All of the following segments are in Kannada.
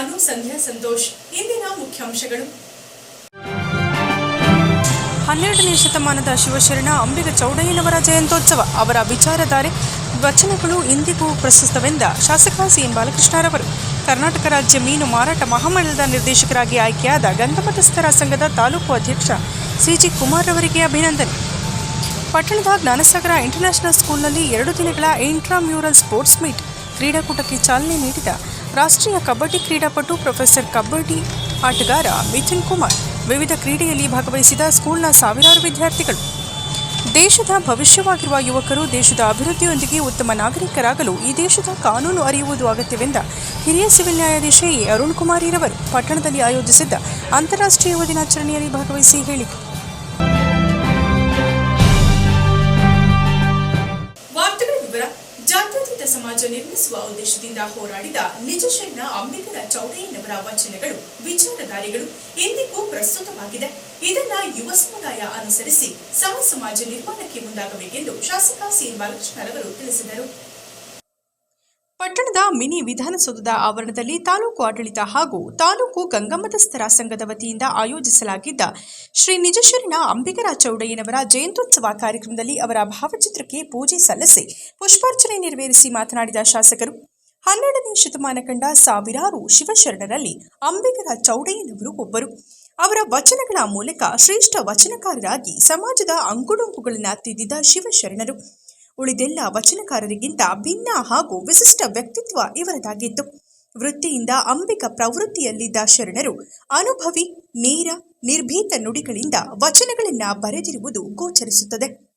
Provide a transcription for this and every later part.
ನಾನು ಸಂಧ್ಯಾ ಸಂತೋಷ್. ಇಂದಿನ ಮುಖ್ಯಾಂಶಗಳು. ಹನ್ನೆರಡನೇ ಶತಮಾನದ ಶಿವಶರಣ, ಅಂಬಿಗ ಚೌಡಯ್ಯನವರ ಜಯಂತೋತ್ಸವ ಅವರ ವಿಚಾರಧಾರೆ, ವಚನಗಳು ಇಂದಿಗೂ ಪ್ರಸ್ತುತವೆಂದ ಶಾಸಕ ಸಿಎಂ ಬಾಲಕೃಷ್ಣರವರು. ಕರ್ನಾಟಕ ರಾಜ್ಯ ಮೀನು ಮಾರಾಟ ಮಹಾಮಂಡಲದ ನಿರ್ದೇಶಕರಾಗಿ ಆಯ್ಕೆಯಾದ ಗಂಗಮತಸ್ಥರ ಸಂಘದ ತಾಲೂಕು ಅಧ್ಯಕ್ಷ ಸಿಜಿ ಕುಮಾರ್ ಅವರಿಗೆ ಅಭಿನಂದನೆ. ಪಟ್ಟಣದ ಜ್ಞಾನಸಾಗರ ಇಂಟರ್ನ್ಯಾಷನಲ್ ಸ್ಕೂಲ್ನಲ್ಲಿ ಎರಡು ದಿನಗಳ ಇಂಟ್ರಾಮ್ಯೂರಲ್ ಸ್ಪೋರ್ಟ್ಸ್ ಮೀಟ್, ಕ್ರೀಡಾಕೂಟಕ್ಕೆ ಚಾಲನೆ ನೀಡಿದ ರಾಷ್ಟ್ರೀಯ ಕಬಡ್ಡಿ ಕ್ರೀಡಾಪಟು ಪ್ರೊಫೆಸರ್ ಕಬಡ್ಡಿ ಆಟಗಾರ ಮಿಥುನ್ ಕುಮಾರ್ ವಿವಿಧ ಕ್ರೀಡೆಯಲ್ಲಿ ಭಾಗವಹಿಸಿದ ಸ್ಕೂಲ್ನ ಸಾವಿರಾರು ವಿದ್ಯಾರ್ಥಿಗಳು. ದೇಶದ ಭವಿಷ್ಯವಾಗಿರುವ ಯುವಕರು ದೇಶದ ಅಭಿವೃದ್ಧಿಯೊಂದಿಗೆ ಉತ್ತಮ ನಾಗರಿಕರಾಗಲು ಈ ದೇಶದ ಕಾನೂನು ಅರಿಯುವುದು ಅಗತ್ಯವೆಂದ ಹಿರಿಯ ಸಿವಿಲ್ ನ್ಯಾಯಾಧೀಶ ಎ ಅರುಣ್ ಕುಮಾರಿರವರು ಪಟ್ಟಣದಲ್ಲಿ ಆಯೋಜಿಸಿದ್ದ ಅಂತಾರಾಷ್ಟ್ರೀಯ ಯುವ ದಿನಾಚರಣೆಯಲ್ಲಿ ಭಾಗವಹಿಸಿ ಹೇಳಿದರು. ಸಮಾಜ ನಿರ್ಮಿಸುವ ಉದ್ದೇಶದಿಂದ ಹೋರಾಡಿದ ನಿಜಶರಣ ಅಂಬಿಗರ ಚೌಡಯ್ಯನವರ ವಚನಗಳು, ವಿಚಾರಧಾರೆಗಳು ಇಂದಿಗೂ ಪ್ರಸ್ತುತವಾಗಿದೆ. ಇದನ್ನ ಯುವ ಸಮುದಾಯ ಅನುಸರಿಸಿ ಸಮ ಸಮಾಜ ನಿರ್ಮಾಣಕ್ಕೆ ಮುಂದಾಗಬೇಕೆಂದು ಶಾಸಕ ಸಿ ಬಾಲಕೃಷ್ಣರವರು ತಿಳಿಸಿದರು. ಪಟ್ಟಣದ ಮಿನಿ ವಿಧಾನಸೌಧದ ಆವರಣದಲ್ಲಿ ತಾಲೂಕು ಆಡಳಿತ ಹಾಗೂ ತಾಲೂಕು ಗಂಗಮ್ಮದಸ್ಥರ ಸಂಘದ ವತಿಯಿಂದ ಆಯೋಜಿಸಲಾಗಿದ್ದ ಶ್ರೀ ನಿಜಶರಣ ಅಂಬಿಗರ ಚೌಡಯ್ಯನವರ ಜಯಂತ್ಯುತ್ಸವ ಕಾರ್ಯಕ್ರಮದಲ್ಲಿ ಅವರ ಭಾವಚಿತ್ರಕ್ಕೆ ಪೂಜೆ ಸಲ್ಲಿಸಿ ಪುಷ್ಪಾರ್ಚನೆ ನೆರವೇರಿಸಿ ಮಾತನಾಡಿದ ಶಾಸಕರು, ಹನ್ನೆರಡನೇ ಶತಮಾನ ಕಂಡ ಸಾವಿರಾರು ಶಿವಶರಣರಲ್ಲಿ ಅಂಬಿಗರ ಚೌಡಯ್ಯನವರು ಒಬ್ಬರು. ಅವರ ವಚನಗಳ ಮೂಲಕ ಶ್ರೇಷ್ಠ ವಚನಕಾರರಾಗಿ ಸಮಾಜದ ಅಂಕುಡೊಂಕುಗಳನ್ನು ತಿದ್ದಿದ ಶಿವಶರಣರು. ಉಳಿದೆಲ್ಲ ವಚನಕಾರರಿಗಿಂತ ಭಿನ್ನ ಹಾಗೂ ವಿಶಿಷ್ಟ ವ್ಯಕ್ತಿತ್ವ ಇವರದಾಗಿತ್ತು. ವೃತ್ತಿಯಿಂದ ಅಂಬಿಕ ಪ್ರವೃತ್ತಿಯಲ್ಲಿದ್ದ ಶರಣರು ಅನುಭವಿ, ನೇರ, ನಿರ್ಭೀತ ನುಡಿಗಳಿಂದ ವಚನಗಳನ್ನು ಬರೆದಿರುವುದು ಗೋಚರಿಸುತ್ತದೆ.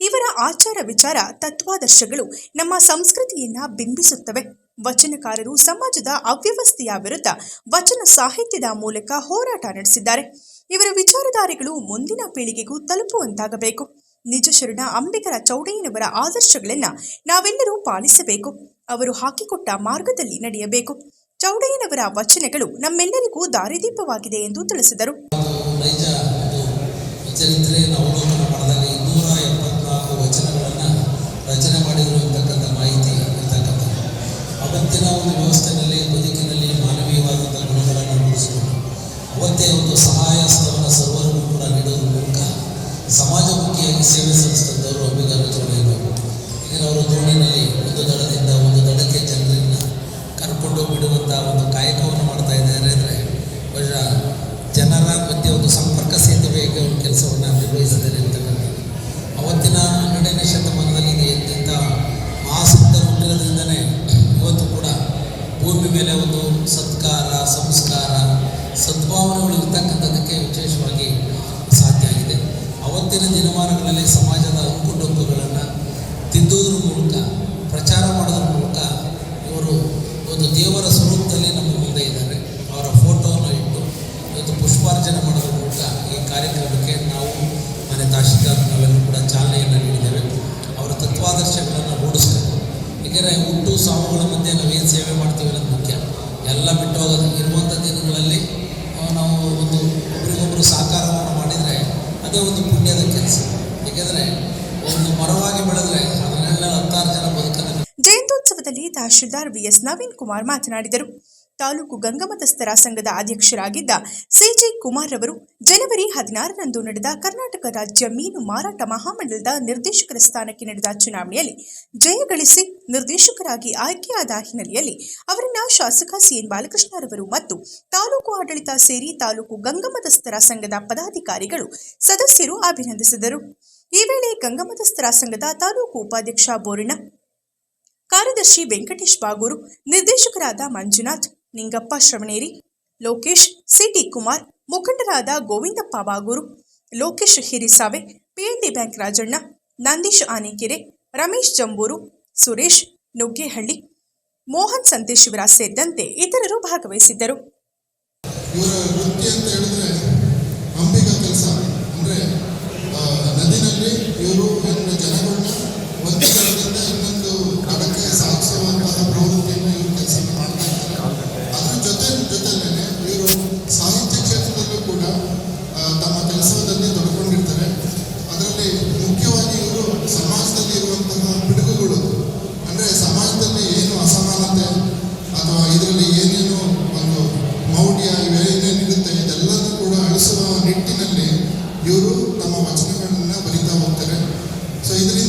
ಇವರ ಆಚಾರ ವಿಚಾರ, ತತ್ವಾದರ್ಶಗಳು ನಮ್ಮ ಸಂಸ್ಕೃತಿಯನ್ನ ಬಿಂಬಿಸುತ್ತವೆ. ವಚನಕಾರರು ಸಮಾಜದ ಅವ್ಯವಸ್ಥೆಯ ವಿರುದ್ಧ ವಚನ ಸಾಹಿತ್ಯದ ಮೂಲಕ ಹೋರಾಟ ನಡೆಸಿದ್ದಾರೆ. ಇವರ ವಿಚಾರಧಾರೆಗಳು ಮುಂದಿನ ಪೀಳಿಗೆಗೂ ತಲುಪುವಂತಾಗಬೇಕು. ನಿಜ ಶರಣ ಅಂಬಿಗರ ಚೌಡಯ್ಯನವರ ಆದರ್ಶಗಳನ್ನ ನಾವೆಲ್ಲರೂ ಪಾಲಿಸಬೇಕು. ಅವರು ಹಾಕಿಕೊಟ್ಟ ಮಾರ್ಗದಲ್ಲಿ ನಡೆಯಬೇಕು. ಚೌಡಯ್ಯನವರ ವಚನಗಳು ನಮ್ಮೆಲ್ಲರಿಗೂ ದಾರಿದೀಪವಾಗಿದೆ ಎಂದು ತಿಳಿಸಿದರು. ಅವತ್ತೇ ಒಂದು ಸೇವೆ ಸಲ್ಲಿಸಿದವರು ಚೌಡಯ್ಯನವರು ಈಗಿನ ಅವರು ದೋಣಿನಲ್ಲಿ ಒಂದು ದಡದಿಂದ ಒಂದು ದಡಕ್ಕೆ ಜನರನ್ನು ಕರ್ಕೊಂಡು ಬಿಡುವಂಥ ಒಂದು ಕಾಯಕವನ್ನು ಮಾಡ್ತಾ ಇದ್ದಾರೆ ಅಂದರೆ ಜನರ ಮಧ್ಯೆ ಒಂದು ಸಂಪರ್ಕ ಸೇತುವೆಗೆ ಒಂದು ಕೆಲಸವನ್ನು ನಿರ್ವಹಿಸಿದ್ದಾರೆ ಅಂತಕ್ಕಂಥದ್ದು ಕಾರ್ಯಕ್ರಮಕ್ಕೆ ನಾವು ಮನೆ ತಹಶೀಲ್ದಾರ್ ಕೂಡ ಚಾಲನೆಯನ್ನು ನೀಡಿದ್ದೇವೆ. ಅವರ ತತ್ವಾದರ್ಶಗಳನ್ನು ರೂಢಿಸಬೇಕು ಏಕೆಂದರೆ ಹುಟ್ಟು, ಸಾವುಗಳ ಮಧ್ಯೆ ನಾವೇನು ಸೇವೆ ಮಾಡ್ತೀವಿ ಅನ್ನೋದು ಮುಖ್ಯ. ಎಲ್ಲ ಬಿಟ್ಟು ಹೋಗೋದು. ಇರುವಂಥ ದಿನಗಳಲ್ಲಿ ನಾವು ಒಂದು ಒಬ್ರಿಗೊಬ್ಬರು ಸಹಕಾರವನ್ನು ಮಾಡಿದರೆ ಅದೇ ಒಂದು ಪುಣ್ಯದ ಕೆಲಸ. ಏಕೆಂದರೆ ಒಂದು ಮರವಾಗಿ ಬೆಳೆದ್ರೆ ಅದನ್ನೆಲ್ಲ ಹತ್ತಾರು ಜನ ಬದುಕನ್ನು ಜಯಂತ್ಯೋತ್ಸವದಲ್ಲಿ ತಹಶೀಲ್ದಾರ್ ಬಿಎಸ್ ನವೀನ್ ಕುಮಾರ್ ಮಾತನಾಡಿದರು. ತಾಲೂಕು ಗಂಗಮತಸ್ಥರ ಸಂಘದ ಅಧ್ಯಕ್ಷರಾಗಿದ್ದ ಸಿಜಿ ಕುಮಾರ್ ಅವರು ಜನವರಿ ಹದಿನಾರರಂದು ನಡೆದ ಕರ್ನಾಟಕ ರಾಜ್ಯ ಮೀನು ಮಾರಾಟ ಮಹಾಮಂಡಲದ ನಿರ್ದೇಶಕರ ಸ್ಥಾನಕ್ಕೆ ನಡೆದ ಚುನಾವಣೆಯಲ್ಲಿ ಜಯಗಳಿಸಿ ನಿರ್ದೇಶಕರಾಗಿ ಆಯ್ಕೆಯಾದ ಹಿನ್ನೆಲೆಯಲ್ಲಿ ಅವರನ್ನ ಶಾಸಕ ಸಿಎನ್ ಬಾಲಕೃಷ್ಣರವರು ಮತ್ತು ತಾಲೂಕು ಆಡಳಿತ ಸೇರಿ ತಾಲೂಕು ಗಂಗಮತಸ್ಥರ ಸಂಘದ ಪದಾಧಿಕಾರಿಗಳು ಸದಸ್ಯರು ಅಭಿನಂದಿಸಿದರು. ಈ ವೇಳೆ ಗಂಗಮತಸ್ಥರ ಸಂಘದ ತಾಲೂಕು ಉಪಾಧ್ಯಕ್ಷ ಬೋರಣ್ಣ ಕಾರ್ಯದರ್ಶಿ ವೆಂಕಟೇಶ್ ಬಾಗೂರು ನಿರ್ದೇಶಕರಾದ ಮಂಜುನಾಥ್ ನಿಂಗಪ್ಪ ಶ್ರವಣೇರಿ, ಲೋಕೇಶ್ ಸಿಟಿ ಕುಮಾರ್ ಮುಖಂಡರಾದ ಗೋವಿಂದಪ್ಪ ಬಾಗೂರು, ಲೋಕೇಶ್ ಹಿರಿಸಾವೆ ಪಿಎಲ್ಡಿ ಬ್ಯಾಂಕ್ ರಾಜಣ್ಣ, ನಂದೀಶ್ ಆನೆಕೆರೆ, ರಮೇಶ್ ಜಂಬೂರು, ಸುರೇಶ್ ನುಗ್ಗೇಹಳ್ಳಿ, ಮೋಹನ್ ಸಂತೇಶ್ವರ ಸೇರಿದಂತೆ ಇತರರು ಭಾಗವಹಿಸಿದ್ದರು. ನದಿನಲ್ಲಿ ಇವರು ಜನಗಳನ್ನ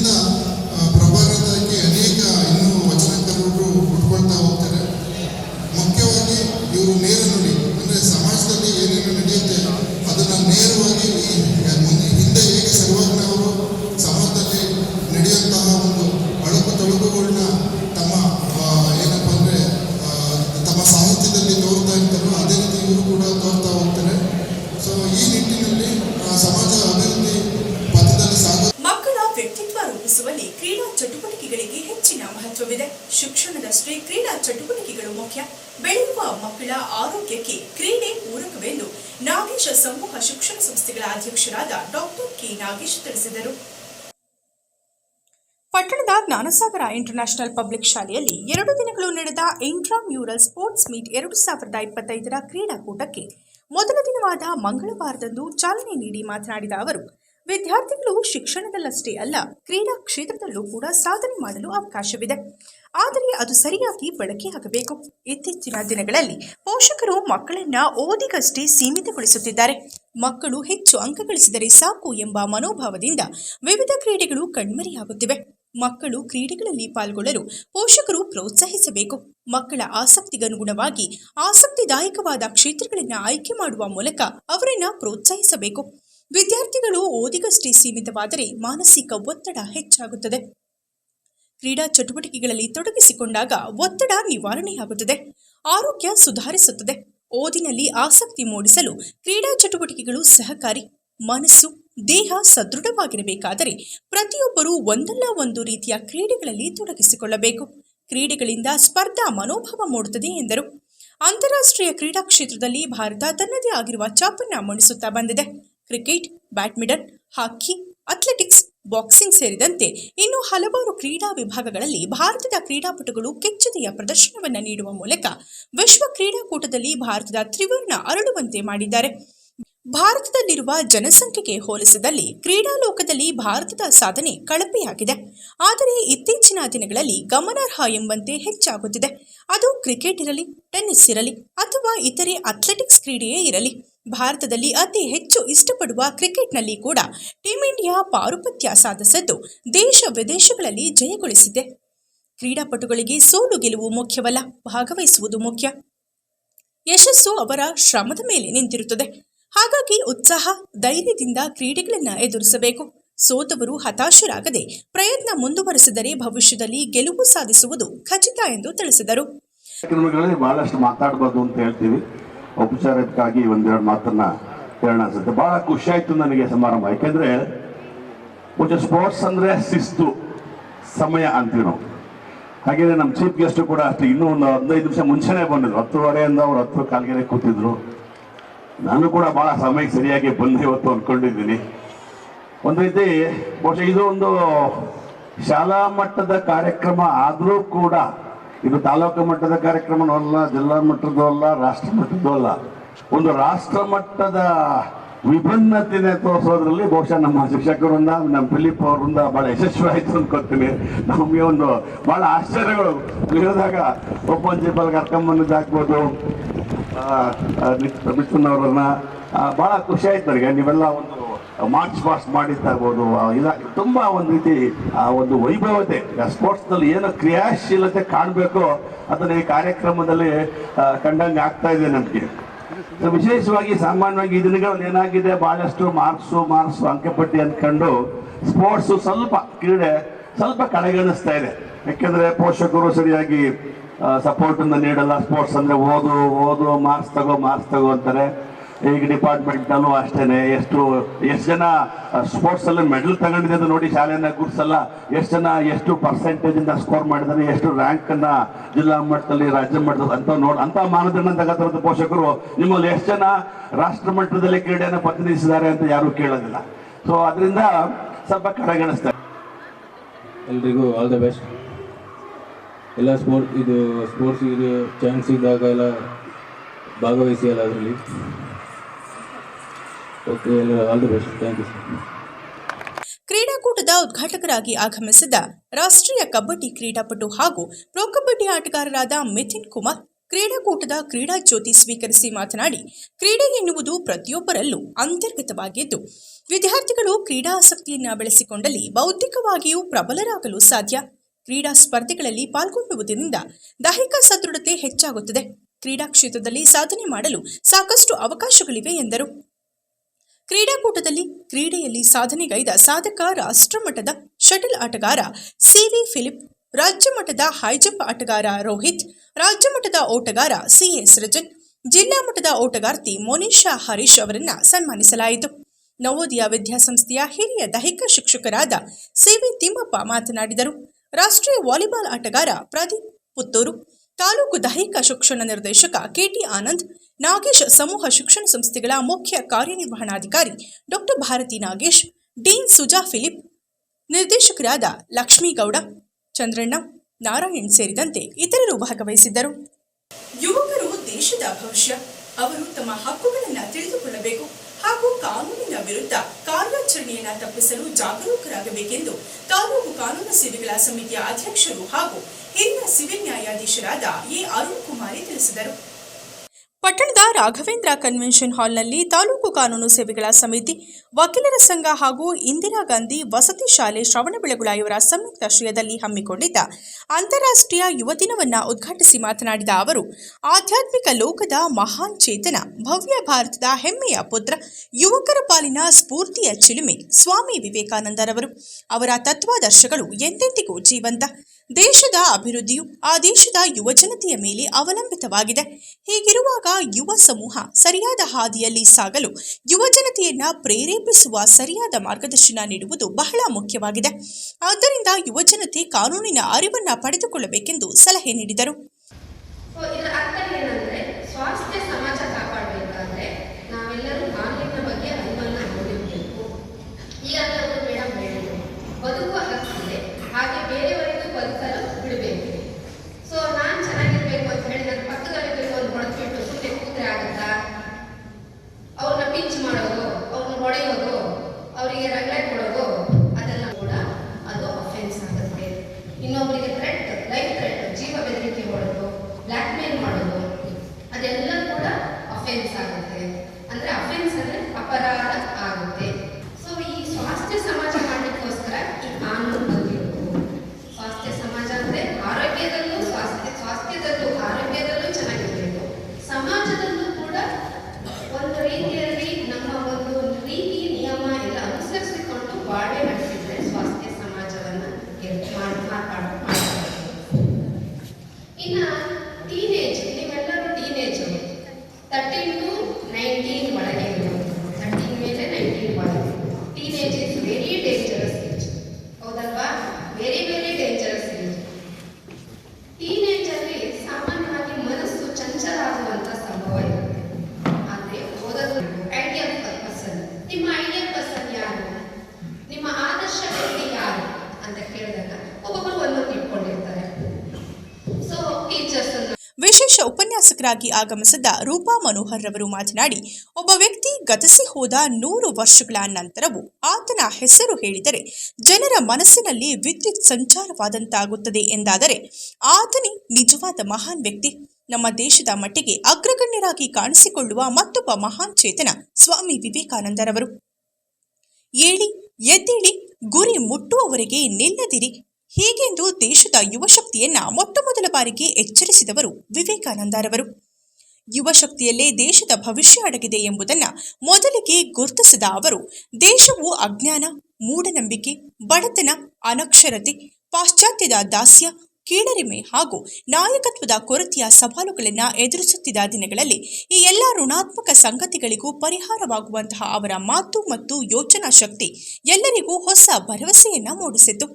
Não. ಮಕ್ಕಳ ಆರೋಗ್ಯಕ್ಕೆ ಕ್ರೀಡೆ ಪೂರಕವೆಂದು ನಾಗೇಶ ಸಮೂಹ ಶಿಕ್ಷಣ ಸಂಸ್ಥೆಗಳ ಅಧ್ಯಕ್ಷರಾದ ಡಾಕ್ಟರ್ ಕೆ ನಾಗೇಶ್ ತಿಳಿಸಿದರು. ಪಟ್ಟಣದ ಜ್ಞಾನಸಾಗರ ಇಂಟರ್ನ್ಯಾಷನಲ್ ಪಬ್ಲಿಕ್ ಶಾಲೆಯಲ್ಲಿ ಎರಡು ದಿನಗಳು ನಡೆದ ಇಂಟ್ರಾ ಮ್ಯೂರಲ್ ಸ್ಪೋರ್ಟ್ಸ್ ಮೀಟ್ ಎರಡು ಸಾವಿರದ ಇಪ್ಪತ್ತೈದರ ಕ್ರೀಡಾಕೂಟಕ್ಕೆ ಮೊದಲ ದಿನವಾದ ಮಂಗಳವಾರದಂದು ಚಾಲನೆ ನೀಡಿ ಮಾತನಾಡಿದ ಅವರು, ವಿದ್ಯಾರ್ಥಿಗಳು ಶಿಕ್ಷಣದಲ್ಲಷ್ಟೇ ಅಲ್ಲ, ಕ್ರೀಡಾ ಕ್ಷೇತ್ರದಲ್ಲೂ ಕೂಡ ಸಾಧನೆ ಮಾಡಲು ಅವಕಾಶವಿದೆ. ಆದರೆ ಅದು ಸರಿಯಾಗಿ ಬಳಕೆಯಾಗಬೇಕು ಇತ್ತೀಚಿನ ದಿನಗಳಲ್ಲಿ ಪೋಷಕರು ಮಕ್ಕಳನ್ನ ಓದಿಗಷ್ಟೇ ಸೀಮಿತಗೊಳಿಸುತ್ತಿದ್ದಾರೆ. ಮಕ್ಕಳು ಹೆಚ್ಚು ಅಂಕ ಗಳಿಸಿದರೆ ಸಾಕು ಎಂಬ ಮನೋಭಾವದಿಂದ ವಿವಿಧ ಕ್ರೀಡೆಗಳು ಕಣ್ಮರೆಯಾಗುತ್ತಿವೆ. ಮಕ್ಕಳು ಕ್ರೀಡೆಗಳಲ್ಲಿ ಪಾಲ್ಗೊಳ್ಳಲು ಪೋಷಕರು ಪ್ರೋತ್ಸಾಹಿಸಬೇಕು. ಮಕ್ಕಳ ಆಸಕ್ತಿಗನುಗುಣವಾಗಿ ಆಸಕ್ತಿದಾಯಕವಾದ ಕ್ಷೇತ್ರಗಳನ್ನು ಆಯ್ಕೆ ಮಾಡುವ ಮೂಲಕ ಅವರನ್ನು ಪ್ರೋತ್ಸಾಹಿಸಬೇಕು. ವಿದ್ಯಾರ್ಥಿಗಳು ಓದಿಗಷ್ಟೇ ಸೀಮಿತವಾದರೆ ಮಾನಸಿಕ ಒತ್ತಡ ಹೆಚ್ಚಾಗುತ್ತದೆ. ಕ್ರೀಡಾ ಚಟುವಟಿಕೆಗಳಲ್ಲಿ ತೊಡಗಿಸಿಕೊಂಡಾಗ ಒತ್ತಡ ನಿವಾರಣೆಯಾಗುತ್ತದೆ. ಆರೋಗ್ಯ ಸುಧಾರಿಸುತ್ತದೆ. ಓದಿನಲ್ಲಿ ಆಸಕ್ತಿ ಮೂಡಿಸಲು ಕ್ರೀಡಾ ಚಟುವಟಿಕೆಗಳು ಸಹಕಾರಿ. ಮನಸ್ಸು, ದೇಹ ಸದೃಢವಾಗಿರಬೇಕಾದರೆ ಪ್ರತಿಯೊಬ್ಬರೂ ಒಂದಲ್ಲ ಒಂದು ರೀತಿಯ ಕ್ರೀಡೆಗಳಲ್ಲಿ ತೊಡಗಿಸಿಕೊಳ್ಳಬೇಕು. ಕ್ರೀಡೆಗಳಿಂದ ಸ್ಪರ್ಧಾ ಮನೋಭಾವ ಮೂಡುತ್ತದೆ ಎಂದರು. ಅಂತಾರಾಷ್ಟ್ರೀಯ ಕ್ರೀಡಾ ಕ್ಷೇತ್ರದಲ್ಲಿ ಭಾರತ ತನ್ನದೇ ಆಗಿರುವ ಚಾಪನ್ನ ಮೂಡಿಸುತ್ತಾ ಬಂದಿದೆ. Cricket, badminton, hockey athletics boxing ಸೇರಿದಂತೆ ಇನ್ನು ಹಲವಾರು ಕ್ರೀಡಾ ವಿಭಾಗಗಳಲ್ಲಿ ಭಾರತದ ಕ್ರೀಡಾಪಟುಗಳು ಕೆಚ್ಚದೆಯ ಪ್ರದರ್ಶನವನ್ನು ನೀಡುವ ಮೂಲಕ ವಿಶ್ವ ಕ್ರೀಡಾಕೂಟದಲ್ಲಿ ಭಾರತದ ತ್ರಿವರ್ಣ ಅರಳುವಂತೆ ಮಾಡಿದ್ದಾರೆ. ಭಾರತದಲ್ಲಿರುವ ಜನಸಂಖ್ಯೆಗೆ ಹೋಲಿಸಿದಲ್ಲಿ ಕ್ರೀಡಾ ಲೋಕದಲ್ಲಿ ಭಾರತದ ಸಾಧನೆ ಕಳಪೆಯಾಗಿದೆ. ಆದರೆ ಇತ್ತೀಚಿನ ದಿನಗಳಲ್ಲಿ ಗಮನಾರ್ಹ ಎಂಬಂತೆ ಹೆಚ್ಚಾಗುತ್ತಿದೆ. ಅದು ಕ್ರಿಕೆಟ್ ಇರಲಿ, ಟೆನ್ನಿಸ್ ಇರಲಿ ಅಥವಾ ಇತರೆ ಅಥ್ಲೆಟಿಕ್ಸ್ ಕ್ರೀಡೆಯೇ ಇರಲಿ. ಭಾರತದಲ್ಲಿ ಅತಿ ಹೆಚ್ಚು ಇಷ್ಟಪಡುವ ಕ್ರಿಕೆಟ್ನಲ್ಲಿ ಕೂಡ ಟೀಂ ಇಂಡಿಯಾ ಪಾರುಪತ್ಯ ಸಾಧಿಸಿದ್ದು ದೇಶ ವಿದೇಶಗಳಲ್ಲಿ ಜಯಗೊಳಿಸಿದೆ. ಕ್ರೀಡಾಪಟುಗಳಿಗೆ ಸೋಲು ಗೆಲುವು ಮುಖ್ಯವಲ್ಲ, ಭಾಗವಹಿಸುವುದು ಮುಖ್ಯ. ಯಶಸ್ಸು ಅವರ ಶ್ರಮದ ಮೇಲೆ ನಿಂತಿರುತ್ತದೆ. ಹಾಗಾಗಿ ಉತ್ಸಾಹ, ಧೈರ್ಯದಿಂದ ಕ್ರೀಡೆಗಳನ್ನು ಎದುರಿಸಬೇಕು. ಸೋತವರು ಹತಾಶರಾಗದೆ ಪ್ರಯತ್ನ ಮುಂದುವರೆಸಿದರೆ ಭವಿಷ್ಯದಲ್ಲಿ ಗೆಲುವು ಸಾಧಿಸುವುದು ಖಚಿತ ಎಂದು ತಿಳಿಸಿದರು. ಬಹಳಷ್ಟು ಮಾತಾಡಬಹುದು ಅಂತ ಹೇಳ್ತೀವಿ. ಔಪಚಾರಿಕವಾಗಿ ಒಂದೆರಡು ಮಾತನ್ನ ಹೇಳೋಣ ಅನ್ಸುತ್ತೆ ಬಹಳ ಖುಷಿ ಆಯ್ತು ನನಗೆ ಸಮಾರಂಭ. ಯಾಕೆಂದ್ರೆ ಮುಂಚೆ ಸ್ಪೋರ್ಟ್ಸ್ ಅಂದ್ರೆ ಶಿಸ್ತು, ಸಮಯ ಅಂತೀವಿ ನಾವು. ಹಾಗೆಯೇ ನಮ್ಮ ಚೀಫ್ ಗೆಸ್ಟ್ ಕೂಡ ಅಷ್ಟೇ, ಇನ್ನೂ ಒಂದು ಹದಿನೈದು ನಿಮಿಷ ಮುಂಚೆನೆ ಬಂದಿದ್ರು. ಹತ್ತುವರೆಯಿಂದ ಅವ್ರು ಹತ್ತು ಕಾಲ್ಗೆನೆ ಕೂತಿದ್ರು. ನಾನು ಕೂಡ ಬಹಳ ಸಮಯಕ್ಕೆ ಸರಿಯಾಗಿ ಬಂದೆ ಇವತ್ತು ಅನ್ಕೊಂಡಿದ್ದೀನಿ. ಒಂದು ರೀತಿ, ಬಹುಶಃ ಇದು ಒಂದು ಶಾಲಾ ಮಟ್ಟದ ಕಾರ್ಯಕ್ರಮ ಆದರೂ ಕೂಡ ಇದು ತಾಲೂಕು ಮಟ್ಟದ ಕಾರ್ಯಕ್ರಮನೂ ಅಲ್ಲ, ಜಿಲ್ಲಾ ಮಟ್ಟದ್ದು ಅಲ್ಲ, ರಾಷ್ಟ್ರ ಮಟ್ಟದ್ದು ಅಲ್ಲ. ಒಂದು ರಾಷ್ಟ್ರ ಮಟ್ಟದ ವಿಭಿನ್ನತೆನೆ ತೋರಿಸೋದ್ರಲ್ಲಿ ಬಹುಶಃ ನಮ್ಮ ಶಿಕ್ಷಕರಿಂದ ನಮ್ಮ ಫಿಲಿಪ್ ಅವರಿಂದ ಬಹಳ ಯಶಸ್ವಿ ಆಯಿತು ಅನ್ಕೋತೀನಿ ನಮಗೆ ಒಂದು ಬಹಳ ಆಶ್ಚರ್ಯಗಳು. ಇಳಿದಾಗ ಒಬ್ಬನ್ ಬಲ್ ಕರ್ಕೊಂಬಂದಿದ್ದಾಗ್ಬೋದು ಮಿಥುನ್ ಅವರನ್ನ. ಭಾಳ ಖುಷಿ ಆಯ್ತು ನನಗೆ. ನೀವೆಲ್ಲ ಒಂದು ಮಾರ್ಚ್ ಪಾಸ್ಟ್ ಮಾಡಿದ್ದಾಗ್ಬೋದು ಆ, ಇಲ್ಲ ತುಂಬಾ ಒಂದು ರೀತಿ ಆ ಒಂದು ವೈಭವತೆ ಸ್ಪೋರ್ಟ್ಸ್ನಲ್ಲಿ ಏನು ಕ್ರಿಯಾಶೀಲತೆ ಕಾಣಬೇಕು ಅದನ್ನು ಈ ಕಾರ್ಯಕ್ರಮದಲ್ಲಿ ಕಂಡಂಗೆ ಆಗ್ತಾ ಇದೆ ನಮಗೆ. ವಿಶೇಷವಾಗಿ ಸಾಮಾನ್ಯವಾಗಿ ಈ ದಿನಗಳಲ್ಲಿ ಏನಾಗಿದೆ ಬಹಳಷ್ಟು ಮಾರ್ಕ್ಸು ಮಾರ್ಕ್ಸು ಅಂಕಪಟ್ಟಿ ಅಂದ್ಕೊಂಡು ಸ್ಪೋರ್ಟ್ಸು ಸ್ವಲ್ಪ ಕ್ರೀಡೆ ಸ್ವಲ್ಪ ಕಡೆಗಣಿಸ್ತಾ ಇದೆ. ಯಾಕೆಂದ್ರೆ ಪೋಷಕರು ಸರಿಯಾಗಿ ಸಪೋರ್ಟನ್ನು ನೀಡಲ್ಲ ಸ್ಪೋರ್ಟ್ಸ್ ಅಂದ್ರೆ ಓದು ಓದು ಮಾರ್ಕ್ಸ್ ತಗೋ ಮಾರ್ಕ್ಸ್ ತಗೋ ಅಂತಾರೆ. ಈಗ ಡಿಪಾರ್ಟ್ಮೆಂಟ್ ಅಷ್ಟೇ ಎಷ್ಟು ಎಷ್ಟು ಜನ ಸ್ಪೋರ್ಟ್ಸ್ ಅಲ್ಲಿ ಮೆಡಲ್ ತಗೊಂಡಿದೆ ಅಂತ ನೋಡಿ ಶಾಲೆಯನ್ನ ಗುರ್ಸಲ್ಲ ಎಷ್ಟು ಜನ, ಎಷ್ಟು ಪರ್ಸೆಂಟೇಜಿಂದ ಸ್ಕೋರ್ ಮಾಡಿದ್ದಾರೆ ಎಷ್ಟು ರ್ಯಾಂಕ್ ಅನ್ನ ಜಿಲ್ಲಾ ಮಟ್ಟದಲ್ಲಿ, ರಾಜ್ಯ ಮಟ್ಟದಲ್ಲಿ ಅಂತ ನೋಡಿ, ಅಂತ ಮಾನದಂಡ ತಗೋತಿರೋದು ಪೋಷಕರು. ನಿಮ್ಮಲ್ಲಿ ಎಷ್ಟು ಜನ ರಾಷ್ಟ್ರ ಮಟ್ಟದಲ್ಲಿ ಕ್ರೀಡೆಯನ್ನು ಪ್ರತಿನಿಧಿಸಿದ್ದಾರೆ ಅಂತ ಯಾರು ಕೇಳೋದಿಲ್ಲ. ಸೊ ಅದರಿಂದ ಸ್ವಲ್ಪ ಕಡೆಗಣಿಸ್ತಾರೆ ಎಲ್ರಿಗೂ ಆಲ್ ದ ಬೆಸ್ಟ್ ಎಲ್ಲ ಸ್ಪೋರ್ಟ್ ಇದು ಸ್ಪೋರ್ಟ್ಸ್ ಇದು ಚಾನ್ಸ್ ಇದ್ದಾಗ ಎಲ್ಲ ಭಾಗವಹಿಸಿ ಅಲ್ಲ ಅದರಲ್ಲಿ. ಕ್ರೀಡಾಕೂಟದ ಉದ್ಘಾಟಕರಾಗಿ ಆಗಮಿಸಿದ ರಾಷ್ಟ್ರೀಯ ಕಬಡ್ಡಿ ಕ್ರೀಡಾಪಟು ಹಾಗೂ ಪ್ರೊ ಕಬಡ್ಡಿ ಆಟಗಾರರಾದ ಮಿಥಿನ್ ಕುಮಾರ್ ಕ್ರೀಡಾಕೂಟದ ಕ್ರೀಡಾ ಜ್ಯೋತಿ ಸ್ವೀಕರಿಸಿ ಮಾತನಾಡಿ, ಕ್ರೀಡೆ ಎನ್ನುವುದು ಪ್ರತಿಯೊಬ್ಬರಲ್ಲೂ ಅಂತರ್ಗತವಾಗಿದ್ದು, ವಿದ್ಯಾರ್ಥಿಗಳು ಕ್ರೀಡಾ ಆಸಕ್ತಿಯನ್ನು ಬೆಳೆಸಿಕೊಂಡಲ್ಲಿ ಬೌದ್ಧಿಕವಾಗಿಯೂ ಪ್ರಬಲರಾಗಲು ಸಾಧ್ಯ. ಕ್ರೀಡಾ ಸ್ಪರ್ಧೆಗಳಲ್ಲಿ ಪಾಲ್ಗೊಳ್ಳುವುದರಿಂದ ದೈಹಿಕ ಸದೃಢತೆ ಹೆಚ್ಚಾಗುತ್ತದೆ. ಕ್ರೀಡಾ ಕ್ಷೇತ್ರದಲ್ಲಿ ಸಾಧನೆ ಮಾಡಲು ಸಾಕಷ್ಟು ಅವಕಾಶಗಳಿವೆ ಎಂದರು. ಕ್ರೀಡಾಕೂಟದಲ್ಲಿ ಕ್ರೀಡೆಯಲ್ಲಿ ಸಾಧನೆಗೈದ ಸಾಧಕ ರಾಷ್ಟ್ರಮಟ್ಟದ ಶಟಲ್ ಆಟಗಾರ ಸಿವಿ ಫಿಲಿಪ್ ರಾಜ್ಯ ಮಟ್ಟದ ಹೈಜಂಪ್ ಆಟಗಾರ ರೋಹಿತ್ ರಾಜ್ಯ ಮಟ್ಟದ ಓಟಗಾರ ಸಿಎಸ್ ರಜನ್, ಜಿಲ್ಲಾ ಮಟ್ಟದ ಓಟಗಾರ್ತಿ ಮೋನಿಶಾ ಹರೀಶ್ ಅವರನ್ನ ಸನ್ಮಾನಿಸಲಾಯಿತು. ನವೋದಯ ವಿದ್ಯಾಸಂಸ್ಥೆಯ ಹಿರಿಯ ದೈಹಿಕ ಶಿಕ್ಷಕರಾದ ಸಿವಿ ತಿಮ್ಮಪ್ಪ ಮಾತನಾಡಿದರು. ರಾಷ್ಟ್ರೀಯ ವಾಲಿಬಾಲ್ ಆಟಗಾರ ಪ್ರದೀಪ್ ಪುತ್ತೂರು, ತಾಲೂಕು ದೈಹಿಕ ಶಿಕ್ಷಣ ನಿರ್ದೇಶಕ ಕೆಟಿ ಆನಂದ್ ನಾಗೇಶ್ ಸಮೂಹ ಶಿಕ್ಷಣ ಸಂಸ್ಥೆಗಳ ಮುಖ್ಯ ಕಾರ್ಯನಿರ್ವಹಣಾಧಿಕಾರಿ doctor Bharathi Nagesh, dean Suja Philip, ನಿರ್ದೇಶಕರಾದ ಲಕ್ಷ್ಮೀಗೌಡ, ಚಂದ್ರಣ್ಣ, ನಾರಾಯಣ್ ಸೇರಿದಂತೆ ಇತರರು ಭಾಗವಹಿಸಿದ್ದರು. ಯುವಕರು ದೇಶದ ಭವಿಷ್ಯ, ಅವರು ತಮ್ಮ ಹಕ್ಕುಗಳನ್ನು ತಿಳಿದುಕೊಳ್ಳಬೇಕು ಹಾಗೂ ಕಾನೂನಿನ ವಿರುದ್ಧ ಕಾರ್ಯಾಚರಣೆಯನ್ನು ತಪ್ಪಿಸಲು ಜಾಗರೂಕರಾಗಬೇಕೆಂದು ತಾಲೂಕು ಕಾನೂನು ಸೇವೆಗಳ ಸಮಿತಿಯ ಅಧ್ಯಕ್ಷರು ಹಾಗೂ ಹಿರಿಯ ಸಿವಿಲ್ ನ್ಯಾಯಾಧೀಶರಾದ ಎ ಅರುಣ್ ಕುಮಾರಿ ತಿಳಿಸಿದರು. ಪಟ್ಟಣದ ರಾಘವೇಂದ್ರ ಕನ್ವೆನ್ಷನ್ ಹಾಲ್ನಲ್ಲಿ ತಾಲೂಕು ಕಾನೂನು ಸೇವೆಗಳ ಸಮಿತಿ, ವಕೀಲರ ಸಂಘ ಹಾಗೂ ಇಂದಿರಾ ಗಾಂಧಿ ವಸತಿ ಶಾಲೆ ಶ್ರವಣಬೆಳಗುಳ ಇವರ ಸಂಯುಕ್ತಾಶ್ರಯದಲ್ಲಿ ಹಮ್ಮಿಕೊಂಡಿದ್ದ ಅಂತಾರಾಷ್ಟ್ರೀಯ ಯುವ ದಿನವನ್ನು ಉದ್ಘಾಟಿಸಿ ಮಾತನಾಡಿದ ಅವರು, ಆಧ್ಯಾತ್ಮಿಕ ಲೋಕದ ಮಹಾನ್ ಚೇತನ, ಭವ್ಯ ಭಾರತದ ಹೆಮ್ಮೆಯ ಪುತ್ರ, ಯುವಕರ ಪಾಲಿನ ಸ್ಫೂರ್ತಿಯ ಚಿಲುಮೆ, ಸ್ವಾಮಿ ವಿವೇಕಾನಂದರವರು. ಅವರ ತತ್ವಾದರ್ಶಗಳು ಎಂದೆಂದಿಗೂ ಜೀವಂತ. ದೇಶದ ಅಭಿವೃದ್ಧಿಯು ಆ ದೇಶದ ಯುವಜನತೆಯ ಮೇಲೆ ಅವಲಂಬಿತವಾಗಿದೆ. ಹೀಗಿರುವಾಗ ಯುವ ಸಮೂಹ ಸರಿಯಾದ ಹಾದಿಯಲ್ಲಿ ಸಾಗಲು ಯುವಜನತೆಯನ್ನು ಪ್ರೇರೇಪಿಸುವ ಸರಿಯಾದ ಮಾರ್ಗದರ್ಶನ ನೀಡುವುದು ಬಹಳ ಮುಖ್ಯವಾಗಿದೆ. ಆದ್ದರಿಂದ ಯುವಜನತೆ ಕಾನೂನಿನ ಅರಿವನ್ನು ಪಡೆದುಕೊಳ್ಳಬೇಕೆಂದು ಸಲಹೆ ನೀಡಿದರು. ಉಪನ್ಯಾಸಕರಾಗಿ ಆಗಮಿಸಿದ ರೂಪಾ ಮನೋಹರ್ ರವರು ಮಾತನಾಡಿ, ಒಬ್ಬ ವ್ಯಕ್ತಿ ಗತಿಸಿ ಹೋದ ನೂರು ವರ್ಷಗಳ ನಂತರವೂ ಆತನ ಹೆಸರು ಹೇಳಿದರೆ ಜನರ ಮನಸ್ಸಿನಲ್ಲಿ ವಿದ್ಯುತ್ ಸಂಚಾರವಾದಂತಾಗುತ್ತದೆ ಎಂದಾದರೆ ಆತನೇ ನಿಜವಾದ ಮಹಾನ್ ವ್ಯಕ್ತಿ. ನಮ್ಮ ದೇಶದ ಮಟ್ಟಿಗೆ ಅಗ್ರಗಣ್ಯರಾಗಿ ಕಾಣಿಸಿಕೊಳ್ಳುವ ಮತ್ತೊಬ್ಬ ಮಹಾನ್ ಚೇತನ ಸ್ವಾಮಿ ವಿವೇಕಾನಂದರವರು. ಏಳಿ, ಎದ್ದೇಳಿ ಗುರಿ ಮುಟ್ಟುವವರೆಗೆ ನಿಲ್ಲದಿರಿ. ಹೀಗೆಂದು ದೇಶದ ಯುವಶಕ್ತಿಯನ್ನ ಮೊಟ್ಟ ಮೊದಲ ಬಾರಿಗೆ ಎಚ್ಚರಿಸಿದವರು ವಿವೇಕಾನಂದರವರು ಯುವಶಕ್ತಿಯಲ್ಲೇ ದೇಶದ ಭವಿಷ್ಯ ಅಡಗಿದೆ ಎಂಬುದನ್ನು ಮೊದಲಿಗೆ ಗುರುತಿಸಿದ ಅವರು, ದೇಶವು ಅಜ್ಞಾನ, ಮೂಢನಂಬಿಕೆ, ಬಡತನ, ಅನಕ್ಷರತೆ, ಪಾಶ್ಚಾತ್ಯದ ದಾಸ್ಯ ಕೀಳರಿಮೆ ಹಾಗೂ ನಾಯಕತ್ವದ ಕೊರತೆಯ ಸವಾಲುಗಳನ್ನು ಎದುರಿಸುತ್ತಿದ್ದ ದಿನಗಳಲ್ಲಿ ಈ ಎಲ್ಲ ಋಣಾತ್ಮಕ ಸಂಗತಿಗಳಿಗೂ ಪರಿಹಾರವಾಗುವಂತಹ ಅವರ ಮಾತು ಮತ್ತು ಯೋಚನಾ ಶಕ್ತಿ ಎಲ್ಲರಿಗೂ ಹೊಸ ಭರವಸೆಯನ್ನು ಮೂಡಿಸಿತು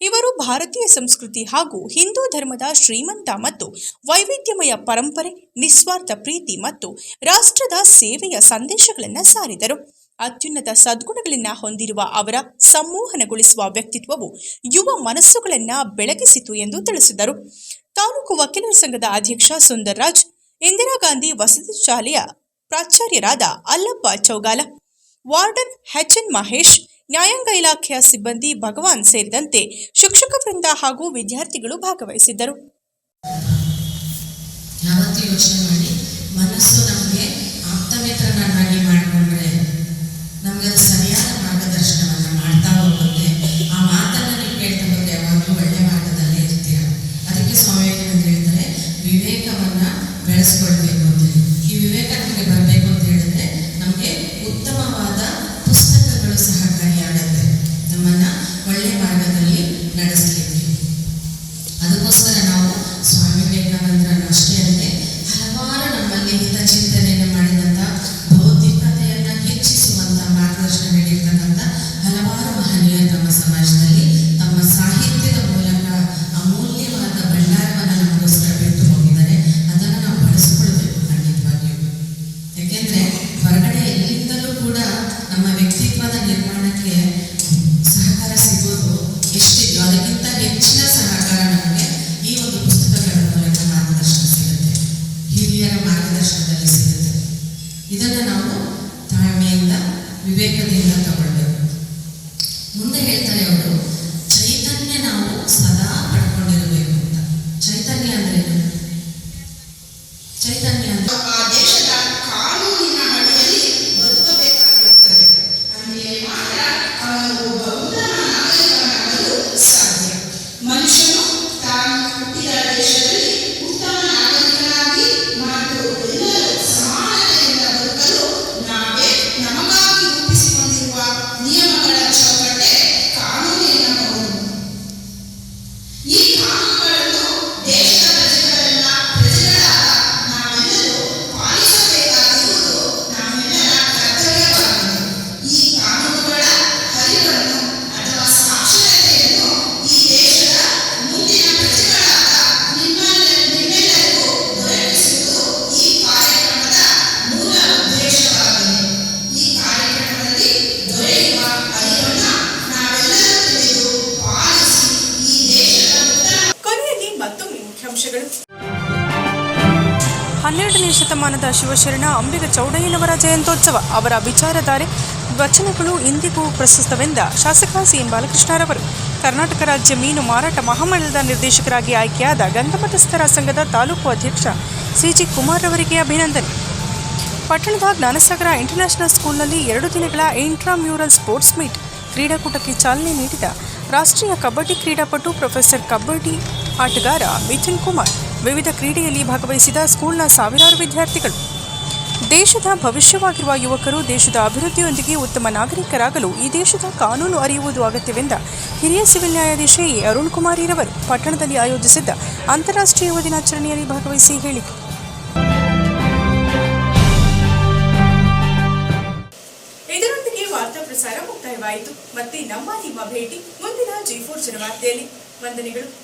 ಇವರು ಭಾರತೀಯ ಸಂಸ್ಕೃತಿ ಹಾಗೂ ಹಿಂದೂ ಧರ್ಮದ ಶ್ರೀಮಂತ ಮತ್ತು ವೈವಿಧ್ಯಮಯ ಪರಂಪರೆ, ನಿಸ್ವಾರ್ಥ ಪ್ರೀತಿ ಮತ್ತು ರಾಷ್ಟ್ರದ ಸೇವೆಯ ಸಂದೇಶಗಳನ್ನು ಸಾರಿದರು. ಅತ್ಯುನ್ನತ ಸದ್ಗುಣಗಳನ್ನ ಹೊಂದಿರುವ ಅವರ ಸಂಮೋಹನಗೊಳಿಸುವ ವ್ಯಕ್ತಿತ್ವವು ಯುವ ಮನಸ್ಸುಗಳನ್ನ ಬೆಳಗಿಸಿತು ಎಂದು ತಿಳಿಸಿದರು. ತಾಲೂಕು ವಕೀಲರ ಸಂಘದ ಅಧ್ಯಕ್ಷ ಸುಂದರ್ರಾಜ್, ಇಂದಿರಾ ಗಾಂಧಿ ವಸತಿ ಶಾಲೆಯ ಪ್ರಾಚಾರ್ಯರಾದ ಅಲ್ಲಪ್ಪ ಚೌಗಾಲ, ವಾರ್ಡನ್ ಎನ್ ಮಹೇಶ್, ನ್ಯಾಯಾಂಗ ಇಲಾಖೆಯ ಸಿಬ್ಬಂದಿ ಭಗವಾನ್ ಸೇರಿದಂತೆ ಶಿಕ್ಷಕ ವೃಂದ ಹಾಗೂ ವಿದ್ಯಾರ್ಥಿಗಳು ಭಾಗವಹಿಸಿದ್ದರು. ಇದನ್ನ ಸಿಗುತ್ತೆ. ಇದನ್ನು ನಾವು ತಾಳ್ಮೆಯಿಂದ ವಿವೇಕದಿಂದ ತಗೊಳ್ಬೇಕು. ಮುಂದೆ ಹೇಳ್ತಾರೆ ಅವರು ಚೈತನ್ಯ ನಾವು ಸದಾ ಹನ್ನೆರಡನೇ ಶತಮಾನದ ಶಿವಶರಣ, ಅಂಬಿಗ ಚೌಡಯ್ಯನವರ ಜಯಂತೋತ್ಸವ ಅವರ ವಿಚಾರಧಾರೆ, ವಚನಗಳು ಇಂದಿಗೂ ಪ್ರಸ್ತುತವೆಂದ ಶಾಸಕ ಸಿಎಂ ಬಾಲಕೃಷ್ಣರವರು. ಕರ್ನಾಟಕ ರಾಜ್ಯ ಮೀನು ಮಾರಾಟ ಮಹಾಮಂಡಲದ ನಿರ್ದೇಶಕರಾಗಿ ಆಯ್ಕೆಯಾದ ಗಂಗಮತಸ್ಥರ ಸಂಘದ ತಾಲೂಕು ಅಧ್ಯಕ್ಷ ಸಿಜಿ ಕುಮಾರ್ ಅವರಿಗೆ ಅಭಿನಂದನೆ. ಪಟ್ಟಣದ ಜ್ಞಾನಸಾಗರ ಇಂಟರ್ನ್ಯಾಷನಲ್ ಸ್ಕೂಲ್ನಲ್ಲಿ ಎರಡು ದಿನಗಳ ಇಂಟ್ರಾಮ್ಯೂರಲ್ ಸ್ಪೋರ್ಟ್ಸ್ ಮೀಟ್, ಕ್ರೀಡಾಕೂಟಕ್ಕೆ ಚಾಲನೆ ನೀಡಿದ ರಾಷ್ಟ್ರೀಯ ಕಬಡ್ಡಿ ಕ್ರೀಡಾಪಟು ಪ್ರೊಫೆಸರ್ ಕಬಡ್ಡಿ ಆಟಗಾರ ಮಿಥುನ್ ಕುಮಾರ್ ವಿವಿಧ ಕ್ರೀಡೆಯಲ್ಲಿ ಭಾಗವಹಿಸಿದ ಸ್ಕೂಲ್ನ ಸಾವಿರಾರು ವಿದ್ಯಾರ್ಥಿಗಳು. ದೇಶದ ಭವಿಷ್ಯವಾಗಿರುವ ಯುವಕರು ದೇಶದ ಅಭಿವೃದ್ಧಿಯೊಂದಿಗೆ ಉತ್ತಮ ನಾಗರಿಕರಾಗಲು ಈ ದೇಶದ ಕಾನೂನು ಅರಿಯುವುದು ಅಗತ್ಯವೆಂದ ಹಿರಿಯ ಸಿವಿಲ್ ನ್ಯಾಯಾಧೀಶ ಎ. ಅರುಣ್ ಕುಮಾರಿರವರು ಪಟ್ಟಣದಲ್ಲಿ ಆಯೋಜಿಸಿದ್ದ ಅಂತಾರಾಷ್ಟ್ರೀಯ ಯುವ ದಿನಾಚರಣೆಯಲ್ಲಿ ಭಾಗವಹಿಸಿ ಹೇಳಿದರು. ಇದರೊಂದಿಗೆ ವಾರ್ತಾ ಪ್ರಸಾರ ಮುಕ್ತಾಯವಾಯಿತು. ಮತ್ತೆ ನಮ್ಮ ನಿಮ್ಮ ಭೇಟಿ ಮುಂದಿನ ಜಿ ಫೋರ್ ವಂದನೆಗಳು.